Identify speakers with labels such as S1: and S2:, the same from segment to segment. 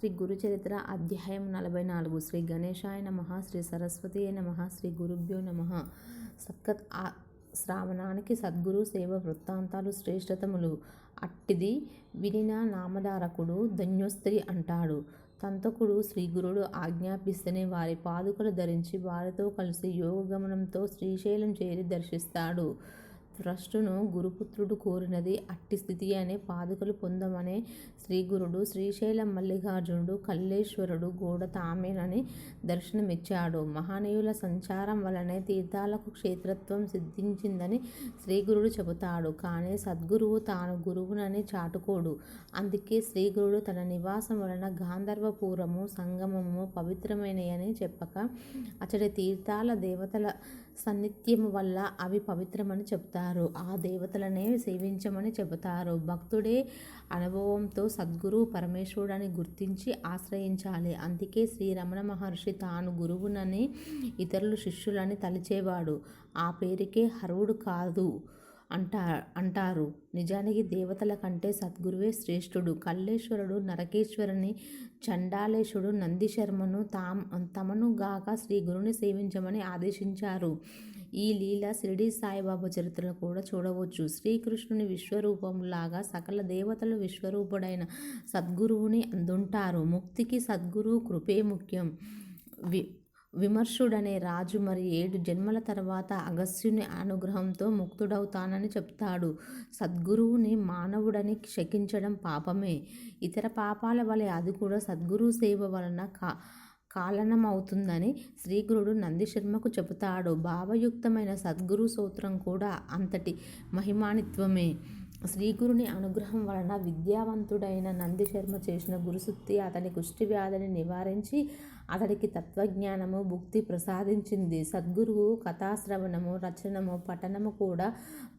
S1: శ్రీ గురుచరిత్ర అధ్యాయం నలభై నాలుగు శ్రీ గణేశాయ నమ శ్రీ సరస్వతి నమ శ్రీ గురుభ్యో నమ. సత్కత్ శ్రావణానికి సద్గురు సేవ వృత్తాంతాలు శ్రేష్టతములు. అట్టిది వినిన నామధారకుడు ధన్యోస్త్రి అంటాడు. తంతకుడు శ్రీగురుడు ఆజ్ఞాపిస్తేనే వారి పాదుకలు ధరించి వారితో కలిసి యోగగమనంతో శ్రీశైలం చేరి దర్శిస్తాడు. త్రష్టును గురుపుత్రుడు కోరినది అట్టి స్థితి అనే పాదుకలు పొందమనే శ్రీగురుడు శ్రీశైలం మల్లికార్జునుడు కల్లేశ్వరుడు గోడ తామేనని దర్శనమిచ్చాడు. మహనీయుల సంచారం వలనే తీర్థాలకు క్షేత్రత్వం సిద్ధించిందని శ్రీగురుడు చెబుతాడు. కానీ సద్గురువు తాను గురువునని చాటుకోడు. అందుకే శ్రీగురుడు తన నివాసం వలన గాంధర్వపురము సంగమము పవిత్రమైనయని చెప్పక అతడి తీర్థాల దేవతల సన్నిత్యము వల్ల అవి పవిత్రమని చెప్తారు ఆ దేవతలనే సేవించమని చెబుతారు. భక్తుడే అనుభవంతో సద్గురు పరమేశ్వరుడని గుర్తించి ఆశ్రయించాలి. అందుకే శ్రీ రమణ మహర్షి తాను గురువునని ఇతరులు శిష్యులని తలిచేవాడు. ఆ పేరుకే హరువుడు కాదు. అంటా అంటారు. నిజానికి దేవతల కంటే సద్గురువే శ్రేష్ఠుడు. కల్లేశ్వరుడు నరకేశ్వరుని చండాలేశుడు నందిశర్మను తామ్ తమను గాక శ్రీ గురుని సేవించమని ఆదేశించారు. ఈ లీల షిరిడి సాయిబాబా చరిత్రను కూడా చూడవచ్చు. శ్రీకృష్ణుని విశ్వరూపంలాగా సకల దేవతలు విశ్వరూపుడైన సద్గురువుని అందుంటారు. ముక్తికి సద్గురువు కృపే ముఖ్యం. వి విమర్శుడనే రాజు మరి ఏడు జన్మల తర్వాత అగస్త్యుని అనుగ్రహంతో ముక్తుడవుతానని చెప్తాడు. సద్గురువుని మానవుడని శకించడం పాపమే. ఇతర పాపాల వలె అది కూడా సద్గురు సేవ వలన కా కాలనమవుతుందని శ్రీగురుడు నందిశర్మకు చెబుతాడు. భావయుక్తమైన సద్గురు సూత్రం కూడా అంతటి మహిమానిత్వమే. శ్రీగురుని అనుగ్రహం వలన విద్యావంతుడైన నందిశర్మ చేసిన గురుశుద్ధి అతని కుష్టి వ్యాధిని నివారించి అతడికి తత్వజ్ఞానము భుక్తి ప్రసాదించింది. సద్గురువు కథాశ్రవణము రచనము పఠనము కూడా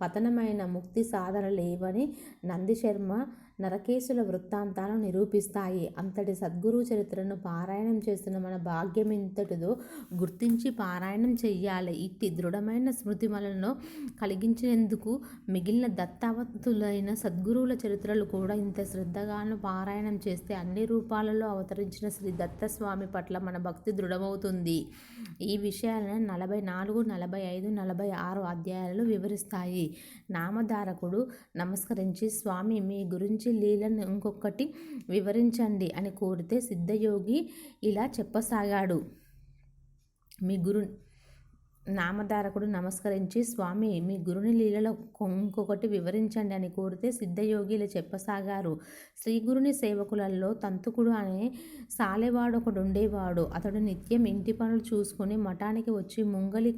S1: పతనమైన ముక్తి సాధన లేవని నందిశర్మ నరకేశుల వృత్తాంతాలు నిరూపిస్తాయి. అంతటి సద్గురు చరిత్రను పారాయణం చేస్తున్న మన భాగ్యం ఇంతటిదో గుర్తించి పారాయణం చెయ్యాలి. ఇట్టి దృఢమైన స్మృతిమలను కలిగించేందుకు మిగిలిన దత్తావతులైన సద్గురువుల చరిత్రలు కూడా ఇంత శ్రద్ధగాను పారాయణం చేస్తే అన్ని రూపాలలో అవతరించిన శ్రీ దత్తస్వామి పట్ల మన భక్తి దృఢమవుతుంది. ఈ విషయాలను నలభై నాలుగు నలభై ఐదు నలభై ఆరు అధ్యాయాలు వివరిస్తాయి. నామధారకుడు నమస్కరించి స్వామి మీ గురించి లీలను ఇంకొకటి వివరించండి అని కోరితే సిద్ధయోగి ఇలా చెప్పసాగాడు. మీ గురు నామధారకుడు నమస్కరించి స్వామి మీ గురుని లీలలో ఇంకొకటి వివరించండి అని కోరితే సిద్ధయోగిలు చెప్పసాగారు. శ్రీగురుని సేవకులలో తంతుకుడు అనే సాలెవాడు ఒకడు ఉండేవాడు. అతడు నిత్యం ఇంటి పనులు చూసుకుని మఠానికి వచ్చి ముంగలి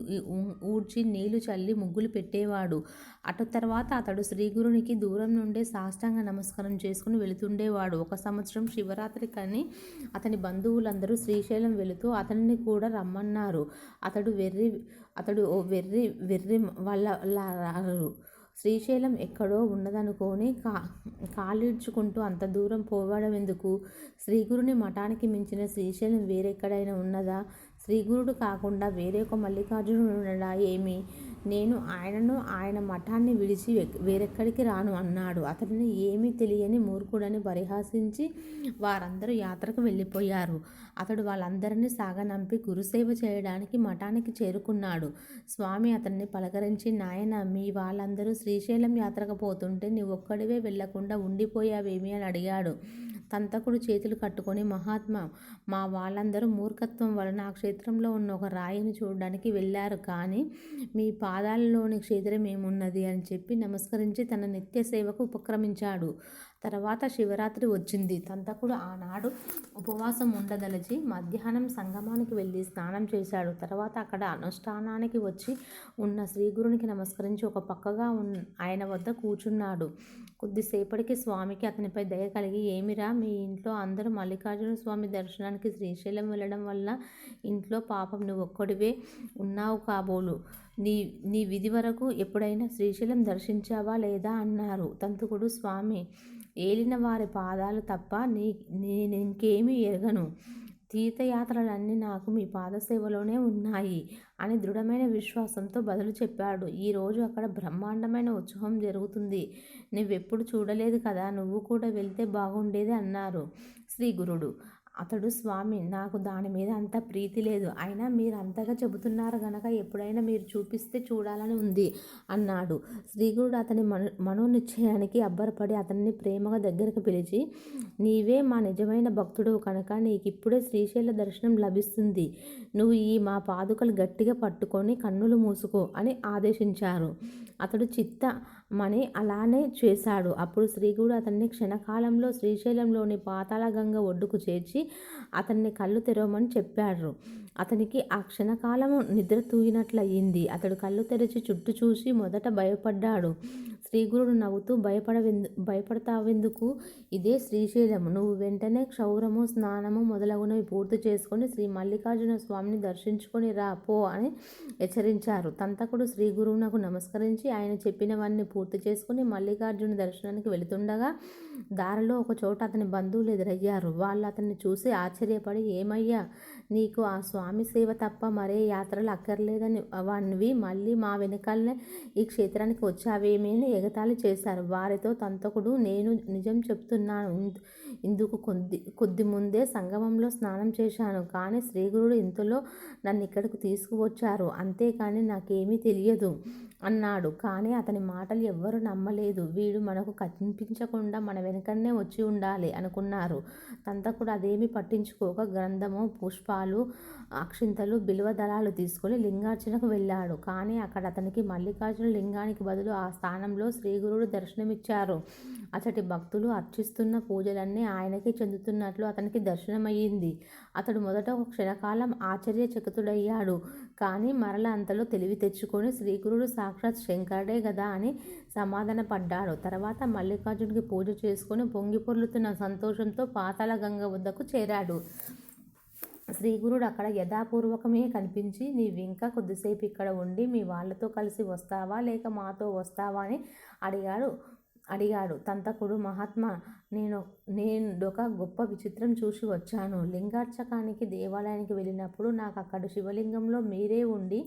S1: ఊడ్చి నీళ్ళు చల్లి ముగ్గులు పెట్టేవాడు. అటు తర్వాత అతడు శ్రీగురునికి దూరం నుండే సాష్టాంగ నమస్కారం చేసుకుని వెళుతుండేవాడు. ఒక సంవత్సరం శివరాత్రి కని అతని బంధువులందరూ శ్రీశైలం వెళుతూ అతనిని కూడా రమ్మన్నారు. అతడు వెర్రి అతడు ఓ వెర్రి వెర్రి వాళ్ళ రారు. శ్రీశైలం ఎక్కడో ఉన్నదనుకోని కా కాలిడ్చుకుంటూ అంత దూరం పోవడం ఎందుకు శ్రీగురుని మఠానికి మించిన శ్రీశైలం వేరెక్కడైనా ఉన్నదా? శ్రీగురుడు కాకుండా వేరే ఒక మల్లికార్జునుడు ఉండడా ఏమి? నేను ఆయనను ఆయన మఠాన్ని విడిచి వేరెక్కడికి రాను అన్నాడు. అతడిని ఏమీ తెలియని మూర్ఖుడని పరిహాసించి వారందరూ యాత్రకు వెళ్ళిపోయారు. అతడు వాళ్ళందరినీ సాగనంపి గురుసేవ చేయడానికి మఠానికి చేరుకున్నాడు. స్వామి అతన్ని పలకరించి నాయన మీ వాళ్ళందరూ శ్రీశైలం యాత్రకు పోతుంటే ఒక్కడివే వెళ్ళకుండా ఉండిపోయావేమి? అని అడిగాడు. తంతకుడు చేతులు కట్టుకొని మహాత్మా మా వాళ్ళందరూ మూర్ఖత్వం వలన ఆ క్షేత్రంలో ఉన్న ఒక రాయిని చూడడానికి వెళ్ళారు. కానీ మీ పాదాలలోని క్షేత్రం ఏమున్నది అని చెప్పి నమస్కరించి తన నిత్య సేవకు ఉపక్రమించాడు. తర్వాత శివరాత్రి వచ్చింది. తంతకుడు ఆనాడు ఉపవాసం ఉండదలచి మధ్యాహ్నం సంగమానికి వెళ్ళి స్నానం చేశాడు. తర్వాత అక్కడ అనుష్ఠానానికి వచ్చి ఉన్న శ్రీగురునికి నమస్కరించి ఒక పక్కగా ఆయన వద్ద కూర్చున్నాడు కొద్దిసేపటికి స్వామికి అతనిపై దయ కలిగి ఏమిరా మీ ఇంట్లో అందరూ మల్లికార్జున స్వామి దర్శనానికి శ్రీశైలం వెళ్ళడం వల్ల ఇంట్లో పాపం నువ్వు ఒక్కడివే ఉన్నావు కాబోలు. నీ నీ విధి వరకు ఎప్పుడైనా శ్రీశైలం దర్శించావా లేదా? అన్నారు. తంతుకుడు స్వామి ఏలిన వారి పాదాలు తప్ప నీ నేను ఇంకేమీ ఎరగను. తీర్థయాత్రలన్నీ నాకు మీ పాదసేవలోనే ఉన్నాయి అని దృఢమైన విశ్వాసంతో బదులు చెప్పాడు. ఈరోజు అక్కడ బ్రహ్మాండమైన ఉత్సవం జరుగుతుంది. నువ్వెప్పుడు చూడలేదు కదా నువ్వు కూడా వెళ్తే బాగుండేది అన్నారు శ్రీ గురుడు. అతడు స్వామి నాకు దాని మీద అంత ప్రీతి లేదు. అయినా మీరు అంతగా చెబుతున్నారు గనక ఎప్పుడైనా మీరు చూపిస్తే చూడాలని ఉంది అన్నాడు. శ్రీగురుడు అతని మను మనోనిశ్చయానికి అబ్బరపడి అతన్ని ప్రేమగా దగ్గరకు పిలిచి నీవే మా నిజమైన భక్తుడు కనుక నీకు ఇప్పుడే శ్రీశైల దర్శనం లభిస్తుంది. నువ్వు ఈ మా పాదుకలు గట్టిగా పట్టుకొని కన్నులు మూసుకో అని ఆదేశించారు. అతడు చిత్త చిత్తమని అలానే చేశాడు. అప్పుడు శ్రీగుడు అతన్ని క్షణకాలంలో శ్రీశైలంలోని పాతాళగంగ ఒడ్డుకు చేర్చి అతన్ని కళ్ళు తెరవమని చెప్పాడు. అతనికి ఆ క్షణకాలము నిద్ర తూగినట్లయింది. అతడు కళ్ళు తెరిచి చుట్టూ చూసి మొదట భయపడ్డాడు. శ్రీగురుడు నవ్వుతూ భయపడవెందు భయపడతావెందుకు? ఇదే శ్రీశైలము. నువ్వు వెంటనే క్షౌరము స్నానము మొదలగునవి పూర్తి చేసుకొని శ్రీ మల్లికార్జున స్వామిని దర్శించుకొని రా పో అని హెచ్చరించారు. తంతకుడు శ్రీ గురువునకు నమస్కరించి ఆయన చెప్పినవన్నీ పూర్తి చేసుకుని మల్లికార్జున దర్శనానికి వెళుతుండగా దారిలో ఒక చోట అతని బంధువులు ఎదురయ్యారు. వాళ్ళు అతన్ని చూసి ఆశ్చర్యపడి ఏమయ్యా నీకు ఆ స్వామి సేవ తప్ప మరే యాత్రలు అక్కర్లేదని వానివి మళ్ళీ మా వెనకాలనే ఈ క్షేత్రానికి వచ్చావేమీ అని ఎగతాళి చేశారు. వారితో తంతకుడు నేను నిజం చెప్తున్నాను. ఇందుకు కొద్ది కొద్ది ముందే సంగమంలో స్నానం చేశాను. కానీ శ్రీగురుడు ఇంతలో నన్ను ఇక్కడికి తీసుకువచ్చారు. అంతేకాని నాకేమీ తెలియదు. అన్నాడు. కానీ అతని మాటలు ఎవ్వరూ నమ్మలేదు. వీడు మనకు కనిపించకుండా మన వెనకనే వచ్చి ఉండాలి అనుకున్నారు. తంతకుడు అదేమి పట్టించుకోక గ్రంథము పుష్పాలు అక్షింతలు బిలువ దళాలు తీసుకొని లింగార్చనకు వెళ్ళాడు. కానీ అక్కడ అతనికి మల్లికార్జున లింగానికి బదులు ఆ స్థానంలో శ్రీగురుడు దర్శనమిచ్చారు. అతడి భక్తులు అర్చిస్తున్న పూజలన్నీ ఆయనకే చెందుతున్నట్లు అతనికి దర్శనమయ్యింది. అతడు మొదట ఒక క్షణకాలం ఆశ్చర్యచకితుడయ్యాడు. కానీ మరల అంతలో తెలివి తెచ్చుకొని శ్రీగురుడు సాక్షాత్ శంకరుడే గదా అని సమాధానపడ్డాడు తర్వాత మల్లికార్జునికి పూజ చేసుకుని పొంగి పొర్లుతున్న సంతోషంతో పాతాళ గంగ వద్దకు చేరాడు. శ్రీగురుడు అక్కడ యథాపూర్వకమే కనిపించి నీవింకా కొద్దిసేపు ఇక్కడ ఉండి మీ వాళ్ళతో కలిసి వస్తావా లేక మాతో వస్తావా? అని అడిగాడు. అడిగాడు. తంతకుడు మహాత్మా నేను నేను ఒక గొప్ప విచిత్రం చూసి వచ్చాను. లింగార్చకానికి దేవాలయానికి వెళ్ళినప్పుడు నాకు అక్కడ శివలింగంలో మీరే ఉండి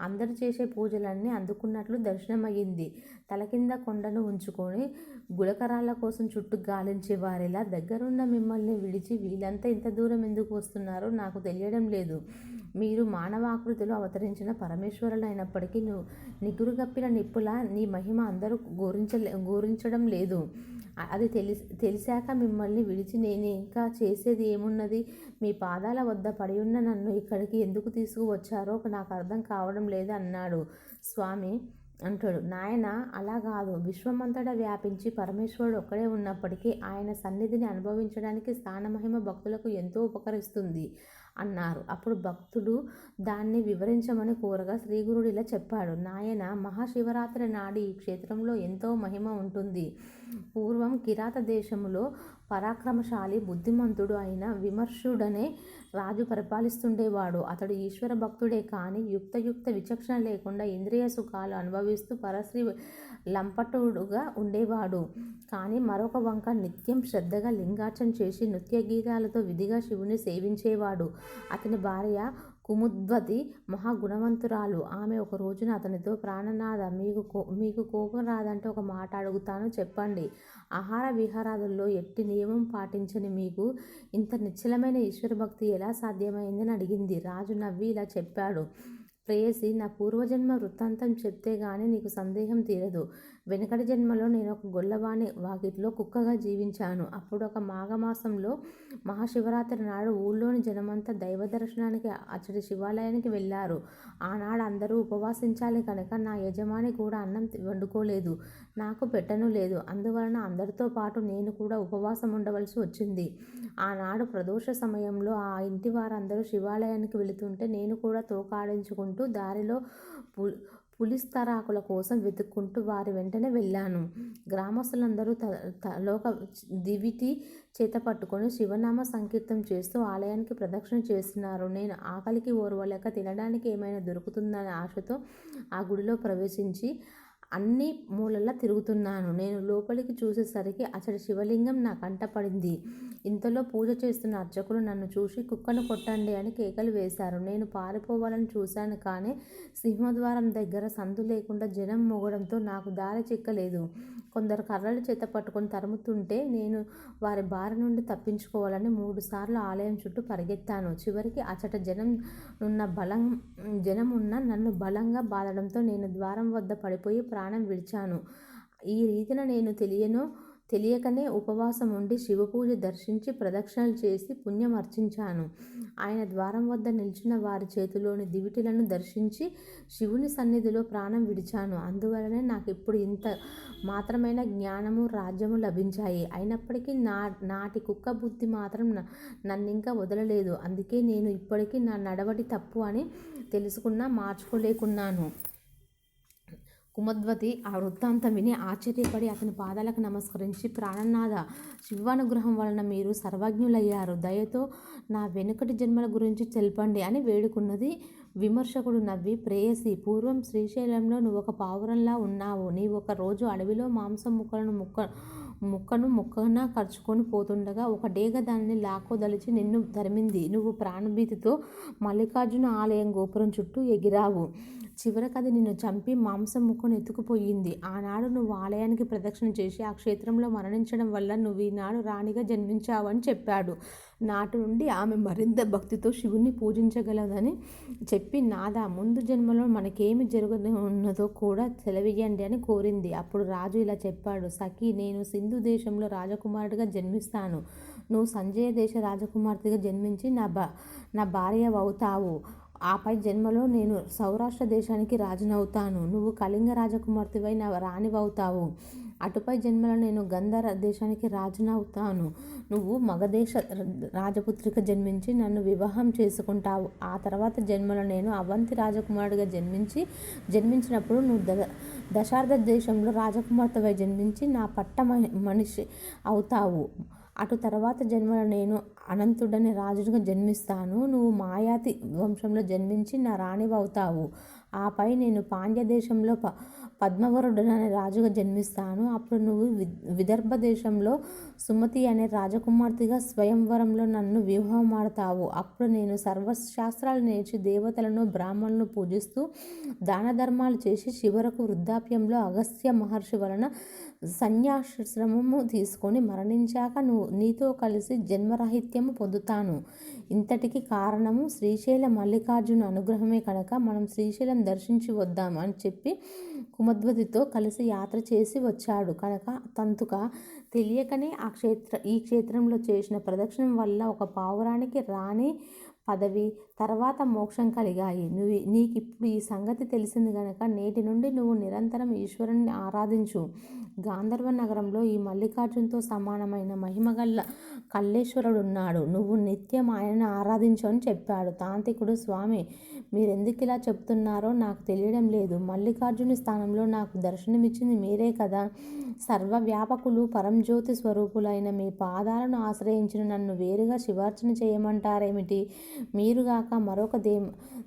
S1: అందరు చేసే పూజలన్నీ అందుకున్నట్లు దర్శనమయ్యింది. తల కింద కొండను ఉంచుకొని గులకరాల కోసం చుట్టూ గాలించే వారిలా దగ్గరున్న మిమ్మల్ని విడిచి వీళ్ళంతా ఇంత దూరం ఎందుకు వస్తున్నారో నాకు తెలియడం లేదు. మీరు మానవాకృతిలో అవతరించిన పరమేశ్వరులైనప్పటికీ నువ్వు నిగురుగప్పిన నిప్పుల నీ మహిమ అందరూ గోరించలే గోరించడం లేదు. అది తెలిసి తెలిసాక మిమ్మల్ని విడిచి నేను ఇంకా చేసేది ఏమున్నది? మీ పాదాల వద్ద పడి ఉన్న నన్ను ఇక్కడికి ఎందుకు తీసుకువచ్చారో నాకు అర్థం కావడం లేదు అన్నాడు. స్వామి అంటాడు. నాయన అలా కాదు. విశ్వమంతటా వ్యాపించి పరమేశ్వరుడు ఒక్కడే ఉన్నప్పటికీ ఆయన సన్నిధిని అనుభవించడానికి స్థానమహిమ భక్తులకు ఎంతో ఉపకరిస్తుంది. అన్నారు. అప్పుడు భక్తుడు దాన్ని వివరించమని కోరగా శ్రీగురుడు ఇలా చెప్పాడు. నాయన మహాశివరాత్రి నాడు ఈ క్షేత్రంలో ఎంతో మహిమ ఉంటుంది. పూర్వం కిరాత దేశంలో పరాక్రమశాలి బుద్ధిమంతుడు అయిన విమర్శుడనే రాజు పరిపాలిస్తుండేవాడు. అతడు ఈశ్వర భక్తుడే కానీ యుక్తయుక్త విచక్షణ లేకుండా ఇంద్రియ సుఖాలు అనుభవిస్తూ పరశ్రీ లంపటుడుగా ఉండేవాడు. కానీ మరొక వంక నిత్యం శ్రద్ధగా లింగార్చన చేసి నృత్య గీతాలతో విధిగా శివుని సేవించేవాడు. అతని భార్య కుముద్వతి మహాగుణవంతురాలు. ఆమె ఒక రోజున అతనితో ప్రాణనాథ మీకు కో మీకు కోపం రాదంటే ఒక మాట అడుగుతాను చెప్పండి. ఆహార విహారాదుల్లో ఎట్టి నియమం పాటించని మీకు ఇంత నిశ్చలమైన ఈశ్వర భక్తి ఎలా సాధ్యమైందని అడిగింది. రాజు నవ్వి ఇలా చెప్పాడు. ప్రేయసి నా పూర్వజన్మ వృత్తాంతం చెప్తే గానీ నీకు సందేహం తీరదు. వెనకటి జన్మలో నేను ఒక గొల్లవాణి వాకిట్లో కుక్కగా జీవించాను. అప్పుడు ఒక మాఘమాసంలో మహాశివరాత్రి నాడు ఊళ్ళోని జనమంతా దైవ దర్శనానికి అచ్చడి శివాలయానికి వెళ్ళారు. ఆనాడు అందరూ ఉపవాసించాలి కనుక నా యజమాని కూడా అన్నం వండుకోలేదు. నాకు పెట్టను లేదు. అందువలన అందరితో పాటు నేను కూడా ఉపవాసం ఉండవలసి వచ్చింది. ఆనాడు ప్రదోష సమయంలో ఆ ఇంటి వారందరూ శివాలయానికి వెళుతుంటే నేను కూడా తోకాడించుకుంటూ దారిలో పు పులిస్తరాకుల కోసం వెతుక్కుంటూ వారి వెంటనే వెళ్ళాను. గ్రామస్తులందరూ తలోక దివిటి చేత పట్టుకొని శివనామ సంకీర్తం చేస్తూ ఆలయానికి ప్రదక్షిణ చేస్తున్నారు. నేను ఆకలికి ఓర్వలేక తినడానికి ఏమైనా దొరుకుతుందనే ఆశతో ఆ గుడిలో ప్రవేశించి అన్ని మూలలా తిరుగుతున్నాను. నేను లోపలికి చూసేసరికి అసలు శివలింగం నా కంట పడింది. ఇంతలో పూజ చేస్తున్న అర్చకులు నన్ను చూసి కుక్కను కొట్టండి అని కేకలు వేశారు. నేను పారిపోవాలని చూశాను కానీ సింహద్వారం దగ్గర సందు లేకుండా జనం మొగడంతో నాకు దారి చిక్కలేదు. కొందరు కర్రలు చేత పట్టుకొని తరుముతుంటే నేను వారి బారి నుండి తప్పించుకోవాలని మూడుసార్లు ఆలయం చుట్టూ పరిగెత్తాను. చివరికి అచట జనం ఉన్న బలం జనం ఉన్న నన్ను బలంగా బాధడంతో నేను ద్వారం వద్ద పడిపోయి ప్రాణం విడిచాను. ఈ రీతిన నేను తెలియను. తెలియకనే ఉపవాసం ఉండి శివపూజ దర్శించి ప్రదక్షిణలు చేసి పుణ్యం అర్చించాను. ఆయన ద్వారం వద్ద నిల్చున్న వారి చేతిలోని దివిటిలను దర్శించి శివుని సన్నిధిలో ప్రాణం విడిచాను. అందువలనే నాకు ఇప్పుడు ఇంత మాత్రమైన జ్ఞానము రాజ్యము లభించాయి. అయినప్పటికీ నా నాటి కుక్క బుద్ధి మాత్రం నన్ను ఇంకా వదలలేదు. అందుకే నేను ఇప్పటికీ నా నడవడి తప్పు అని తెలుసుకున్నా మార్చుకోలేకున్నాను. కుమద్వతి ఆ వృత్తాంతం విని ఆశ్చర్యపడి అతని పాదాలకు నమస్కరించి ప్రాణనాథ శివానుగ్రహం వలన మీరు సర్వజ్ఞులయ్యారు. దయతో నా వెనుకటి జన్మల గురించి తెలపండి అని వేడుకున్నది విమర్శకుడు నవ్వి ప్రేయసి పూర్వం శ్రీశైలంలో నువ్వు ఒక పావురంలా ఉన్నావు. నీవు ఒక రోజు అడవిలో మాంసం ముక్కలను ముక్క ముక్కను ముక్కన ఖర్చుకొని పోతుండగా ఒక డేగ దానిని లాక్కోదలిచి నిన్ను తరిమింది నువ్వు ప్రాణభీతితో మల్లికార్జున ఆలయం గోపురం చుట్టూ ఎగిరావు. చివరికి అది నిన్ను చంపి మాంసం ముక్కను ఎత్తుకుపోయింది. ఆనాడు నువ్వు ఆలయానికి ప్రదక్షిణ చేసి ఆ క్షేత్రంలో మరణించడం వల్ల నువ్వు ఈనాడు రాణిగా జన్మించావని చెప్పాడు. నాటి నుండి ఆమె మరింత భక్తితో శివుణ్ణి పూజించగలదని చెప్పి నాదా ముందు జన్మలో మనకేమి జరగనున్నదో కూడా సెలవియ్యండి అని కోరింది. అప్పుడు రాజు ఇలా చెప్పాడు సఖి నేను సింధు దేశంలో రాజకుమారుడిగా జన్మిస్తాను. నువ్వు సంజయ దేశ రాజకుమార్తెగా జన్మించి నా బా నా భార్య అవుతావు ఆపై జన్మలో నేను సౌరాష్ట్ర దేశానికి రాజునవుతాను. నువ్వు కళింగ రాజకుమార్తెవై నా రాణివవుతావు. అటుపై జన్మలో నేను గంధర దేశానికి రాజునవుతాను. నువ్వు మగదేశ రాజపుత్రిక జన్మించి నన్ను వివాహం చేసుకుంటావు. ఆ తర్వాత జన్మలో నేను అవంతి రాజకుమారుడిగా జన్మించి జన్మించినప్పుడు నువ్వు ద దశార్థ దేశంలో రాజకుమార్తెవై జన్మించి నా పట్ట మనిషి అవుతావు. అటు తర్వాత జన్మలో నేను అనంతుడని రాజుగా జన్మిస్తాను. నువ్వు మాయాతి వంశంలో జన్మించి నా రాణివవుతావు. ఆపై నేను పాండ్య దేశంలో ప పద్మవరుడనే రాజుగా జన్మిస్తాను. అప్పుడు నువ్వు విదర్భ దేశంలో సుమతి అనే రాజకుమార్తెగా స్వయంవరంలో నన్ను వివాహమాడతావు అప్పుడు నేను సర్వశాస్త్రాలు నేర్చి దేవతలను బ్రాహ్మణులను పూజిస్తూ దాన ధర్మాలు చేసి చివరకు వృద్ధాప్యంలో అగస్త్య మహర్షి వలన సన్యాశ్రమము తీసుకొని మరణించాక నువ్వు నీతో కలిసి జన్మరాహిత్యము పొందుతాను. ఇంతటికి కారణము శ్రీశైల మల్లికార్జున అనుగ్రహమే కనుక మనం శ్రీశైలం దర్శించి వద్దాం అని చెప్పి కుమద్వతితో కలిసి యాత్ర చేసి వచ్చాడు. కనుక తంతుక తెలియకనే ఆ క్షేత్ర ఈ క్షేత్రంలో చేసిన ప్రదక్షిణం వల్ల ఒక పావురానికి రాణి పదవి తర్వాత మోక్షం కలిగాయి. నువ్వు నీకు ఇప్పుడు ఈ సంగతి తెలిసింది గనక నేటి నుండి నువ్వు నిరంతరం ఈశ్వరుణ్ణి ఆరాధించు. గాంధర్వ నగరంలో ఈ మల్లికార్జునతో సమానమైన మహిమగల్ల కల్లేశ్వరుడు ఉన్నాడు. నువ్వు నిత్యం ఆయనను ఆరాధించు అని చెప్పాడు. తాంత్రికుడు స్వామి మీరెందుకు ఇలా చెప్తున్నారో నాకు తెలియడం లేదు. మల్లికార్జుని స్థానంలో నాకు దర్శనమిచ్చింది మీరే కదా. సర్వవ్యాపకులు పరంజ్యోతి స్వరూపులైన మీ పాదాలను ఆశ్రయించిన నన్ను వేరుగా శివార్చన చేయమంటారేమిటి? మీరుగాక మరొక దే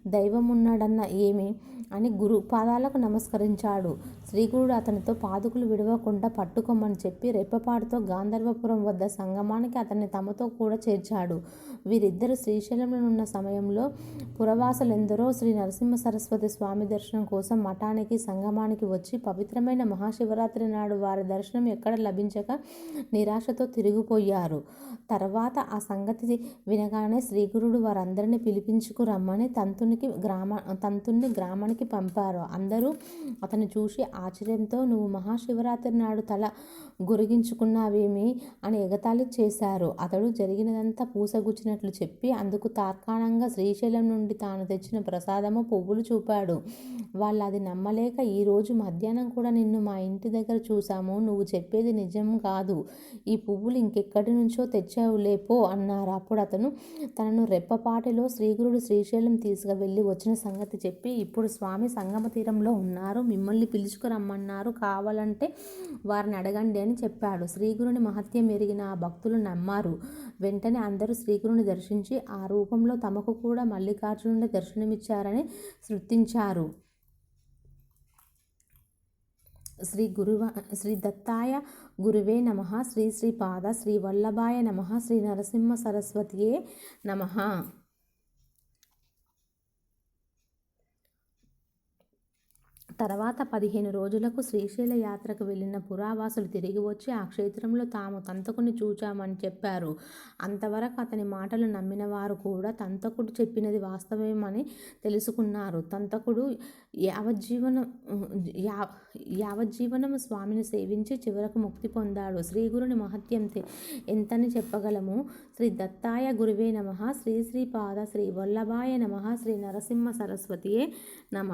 S1: దైవమున్నాడన్న ఏమి? అని గురు పాదాలకు నమస్కరించాడు. శ్రీగురుడు అతనితో పాదుకులు విడవకుండా పట్టుకోమని చెప్పి రెప్పపాటుతో గాంధర్వపురం వద్ద సంగమానికి అతన్ని తమతో కూడా చేర్చాడు. వీరిద్దరు శ్రీశైలంలో ఉన్న సమయంలో పురవాసులెందరో శ్రీ నరసింహ సరస్వతి స్వామి దర్శనం కోసం మఠానికి సంగమానికి వచ్చి పవిత్రమైన మహాశివరాత్రి నాడు వారి దర్శనం ఎక్కడ లభించక నిరాశతో తిరిగిపోయారు. తర్వాత ఆ సంగతి వినగానే శ్రీగురుడు వారందరినీ పిలిపి రమ్మని తంతునికి గ్రామ తంతుని గ్రామానికి పంపారు. అందరూ అతను చూసి ఆశ్చర్యంతో నువ్వు మహాశివరాత్రి నాడు తల గురిగించుకున్నావేమి? అని ఎగతాళి చేశారు. అతడు జరిగినదంతా పూసగుచ్చినట్లు చెప్పి అందుకు తార్కాణంగా శ్రీశైలం నుండి తాను తెచ్చిన ప్రసాదము పువ్వులు చూపాడు. వాళ్ళు అది నమ్మలేక ఈరోజు మధ్యాహ్నం కూడా నిన్ను మా ఇంటి దగ్గర చూసాము నువ్వు చెప్పేది నిజం కాదు. ఈ పువ్వులు ఇంకెక్కడి నుంచో తెచ్చావు లేపో అన్నారు. అప్పుడు అతను తనను రెప్పపాటిలో శ్రీ శ్రీగురుడు శ్రీశైలం తీసుకువెళ్ళి వచ్చిన సంగతి చెప్పి ఇప్పుడు స్వామి సంగమ తీరంలో ఉన్నారు మిమ్మల్ని పిలుచుకురమ్మన్నారు. కావాలంటే వారిని అడగండి అని చెప్పాడు. శ్రీగురుని మహత్యం ఎరిగిన ఆ భక్తులు నమ్మారు. వెంటనే అందరూ శ్రీగురుని దర్శించి ఆ రూపంలో తమకు కూడా మల్లికార్జునుడి దర్శనమిచ్చారని శృతించారు. శ్రీ గురువ శ్రీ దత్తాయ గురువే నమ. శ్రీ శ్రీపాద శ్రీ వల్లభాయ నమ. శ్రీ నరసింహ సరస్వతియే నమ. తర్వాత పదిహేను రోజులకు శ్రీశైల యాత్రకు వెళ్ళిన పురావాసులు తిరిగి వచ్చి ఆ క్షేత్రంలో తాము తంతకుని చూచామని చెప్పారు. అంతవరకు అతని మాటలు నమ్మిన వారు కూడా తంతకుడు చెప్పినది వాస్తవమని తెలుసుకున్నారు. తంతకుడు యావజ్జీవనం యా యావజ్జీవనము స్వామిని సేవించి చివరకు ముక్తి పొందాడు. శ్రీ గురుని మహత్యం ఎంతని చెప్పగలము? శ్రీ దత్తాయ గురువే నమ. శ్రీ శ్రీపాద శ్రీ వల్లభాయ నమ. శ్రీ నరసింహ సరస్వతియే నమ.